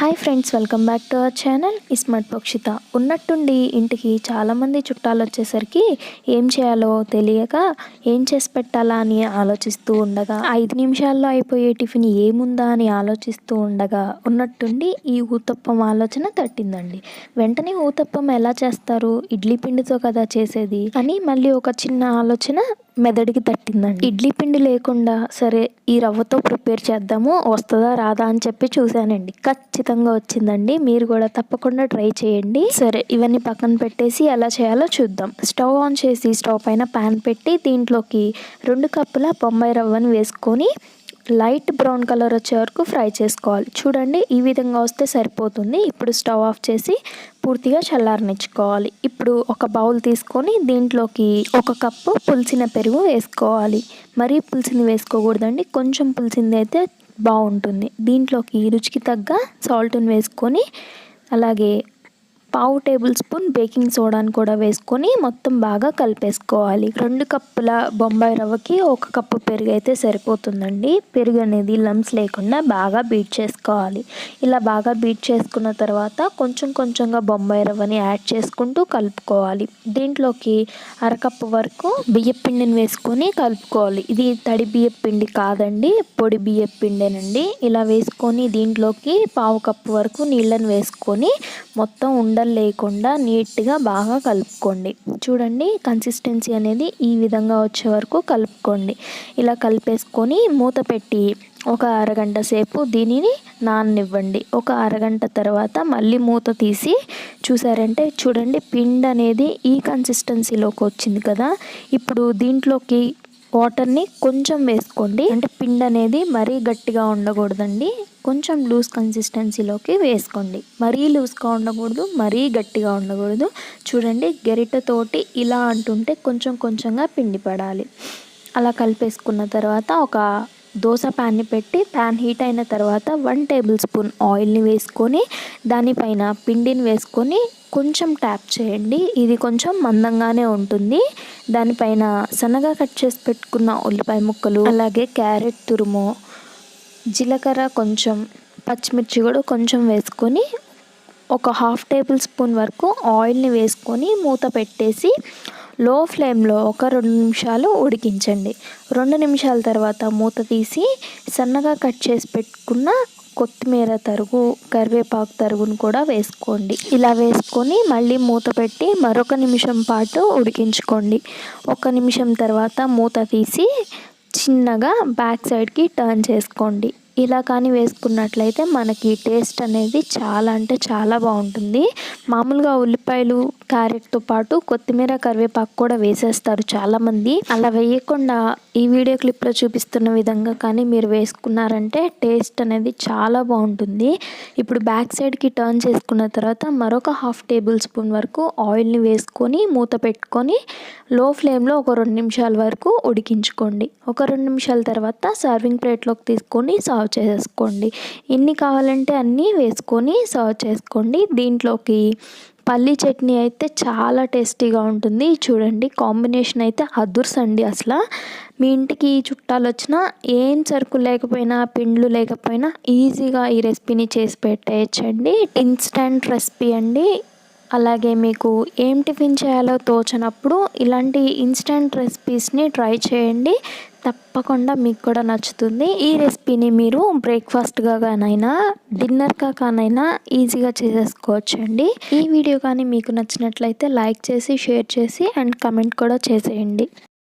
Hi friends welcome back to our channel. ISmart Pakshitha ఉన్నట్టుండి ఇంటికి చాలామంది చుట్టాలు వచ్చేసరికి ఏం చేయాలో తెలియక ఏం చేసి పెట్టాలా అని ఆలోచిస్తూ ఉండగా ఐదు నిమిషాల్లో అయిపోయే టిఫిన్ ఏముందా అని ఆలోచిస్తూ ఉండగా ఉన్నట్టుండి ఈ ఊతప్పం ఆలోచన తట్టిందండి. వెంటనే ఊతప్పం ఎలా చేస్తారు? ఇడ్లీ పిండితో కదా చేసేది? అని మళ్ళీ ఒక చిన్న ఆలోచన మెదడికి తట్టిందండి. ఇడ్లీ పిండి లేకుండా సరే ఈ రవ్వతో ప్రిపేర్ చేద్దాము వస్తుందా రాదా అని చెప్పి చూశానండి. ఖచ్చితంగా వచ్చిందండి. మీరు కూడా తప్పకుండా ట్రై చేయండి. సరే ఇవన్నీ పక్కన పెట్టేసి ఎలా చేయాలో చూద్దాం. స్టవ్ ఆన్ చేసి స్టవ్ పైన ప్యాన్ పెట్టి దీంట్లోకి రెండు కప్పుల బొంబాయి రవ్వను వేసుకొని లైట్ బ్రౌన్ కలర్ వచ్చే వరకు ఫ్రై చేసుకోవాలి. చూడండి ఈ విధంగా వస్తే సరిపోతుంది. ఇప్పుడు స్టవ్ ఆఫ్ చేసి పూర్తిగా చల్లారనిచ్చుకోవాలి. ఇప్పుడు ఒక బౌల్ తీసుకొని దీంట్లోకి ఒక కప్పు పులిసిన పెరుగు వేసుకోవాలి. మరీ పులిసింది వేసుకోకూడదండి. కొంచెం పులిసింది అయితే బాగుంటుంది. దీంట్లోకి రుచికి తగ్గ సాల్ట్ని వేసుకొని అలాగే పావు టేబుల్ స్పూన్ బేకింగ్ సోడాని కూడా వేసుకొని మొత్తం బాగా కలిపేసుకోవాలి. రెండు కప్పుల బొంబాయి రవ్వకి ఒక కప్పు పెరుగు అయితే సరిపోతుందండి. పెరుగు అనేది లమ్స్ లేకుండా బాగా బీట్ చేసుకోవాలి. ఇలా బాగా బీట్ చేసుకున్న తర్వాత కొంచెం కొంచెంగా బొంబాయి రవ్వని యాడ్ చేసుకుంటూ కలుపుకోవాలి. దీంట్లోకి అరకప్పు వరకు బియ్యపిండిని వేసుకొని కలుపుకోవాలి. ఇది తడి బియ్యపిండి కాదండి పొడి బియ్య పిండేనండి. ఇలా వేసుకొని దీంట్లోకి పావు కప్పు వరకు నీళ్ళని వేసుకొని మొత్తం ఉండ ఉండలు లేకుండా నీట్గా బాగా కలుపుకోండి. చూడండి కన్సిస్టెన్సీ అనేది ఈ విధంగా వచ్చే వరకు కలుపుకోండి. ఇలా కలిపేసుకొని మూత పెట్టి ఒక అరగంట సేపు దీనిని నాననివ్వండి. ఒక అరగంట తర్వాత మళ్ళీ మూత తీసి చూసారంటే చూడండి పిండి అనేది ఈ కన్సిస్టెన్సీలోకి వచ్చింది కదా. ఇప్పుడు దీంట్లోకి వాటర్ని కొంచెం వేసుకోండి. అంటే పిండి అనేది మరీ గట్టిగా ఉండకూడదండి. కొంచెం లూజ్ కన్సిస్టెన్సీలోకి వేసుకోండి. మరీ లూజ్గా ఉండకూడదు మరీ గట్టిగా ఉండకూడదు. చూడండి గరిటతోటి ఇలా అంటుంటే కొంచెం కొంచెంగా పిండి పడాలి. అలా కలిపేసుకున్న తర్వాత ఒక దోశ ప్యాన్ని పెట్టి ప్యాన్ హీట్ అయిన తర్వాత వన్ టేబుల్ స్పూన్ ఆయిల్ని వేసుకొని దానిపైన పిండిని వేసుకొని కొంచెం ట్యాప్ చేయండి. ఇది కొంచెం మందంగానే ఉంటుంది. దానిపైన సన్నగా కట్ చేసి పెట్టుకున్న ఉల్లిపాయ ముక్కలు అలాగే క్యారెట్ తురుము జీలకర్ర కొంచెం పచ్చిమిర్చి కూడా కొంచెం వేసుకొని ఒక హాఫ్ టేబుల్ స్పూన్ వరకు ఆయిల్ని వేసుకొని మూత పెట్టేసి లో ఫ్లేమ్లో ఒక రెండు నిమిషాలు ఉడికించండి. రెండు నిమిషాల తర్వాత మూత తీసి సన్నగా కట్ చేసి పెట్టుకున్న కొత్తిమీర తరుగు కరివేపాకు తరుగును కూడా వేసుకోండి. ఇలా వేసుకొని మళ్ళీ మూత పెట్టి మరొక నిమిషం పాటు ఉడికించుకోండి. ఒక నిమిషం తర్వాత మూత తీసి చిన్నగా బ్యాక్ సైడ్కి టర్న్ చేసుకోండి. ఇలా కానీ వేసుకున్నట్లయితే మనకి టేస్ట్ అనేది చాలా అంటే చాలా బాగుంటుంది. మామూలుగా ఉల్లిపాయలు క్యారెట్తో పాటు కొత్తిమీర కరివేపాకు కూడా వేసేస్తారు చాలామంది. అలా వేయకుండా ఈ వీడియో క్లిప్లో చూపిస్తున్న విధంగా కానీ మీరు వేసుకున్నారంటే టేస్ట్ అనేది చాలా బాగుంటుంది. ఇప్పుడు బ్యాక్ సైడ్కి టర్న్ చేసుకున్న తర్వాత మరొక హాఫ్ టేబుల్ స్పూన్ వరకు ఆయిల్ని వేసుకొని మూత పెట్టుకొని లో ఫ్లేమ్లో ఒక రెండు నిమిషాల వరకు ఉడికించుకోండి. ఒక రెండు నిమిషాల తర్వాత సర్వింగ్ ప్లేట్లోకి తీసుకొని సర్వ్ చేసుకోండి. ఎన్ని కావాలంటే అన్నీ వేసుకొని సర్వ్ చేసుకోండి. దీంట్లోకి పల్లీ చట్నీ అయితే చాలా టేస్టీగా ఉంటుంది. చూడండి కాంబినేషన్ అయితే అదుర్స్ అండి అసలు. మీ ఇంటికి చుట్టాలు వచ్చినా ఏం సరుకు లేకపోయినా పిండ్లు లేకపోయినా ఈజీగా ఈ రెసిపీని చేసి పెట్టేయచ్చండి. ఇన్స్టంట్ రెసిపీ అండి. అలాగే మీకు ఏం టిఫిన్ చేయాలో తోచనప్పుడు ఇలాంటి ఇన్స్టంట్ రెసిపీస్ని ట్రై చేయండి. తప్పకుండా మీకు కూడా నచ్చుతుంది. ఈ రెసిపీని మీరు బ్రేక్ఫాస్ట్గా కానైనా డిన్నర్గా కానైనా ఈజీగా చేసేసుకోవచ్చండి. ఈ వీడియో కానీ మీకు నచ్చినట్లయితే లైక్ చేసి షేర్ చేసి అండ్ కమెంట్ కూడా చేసేయండి.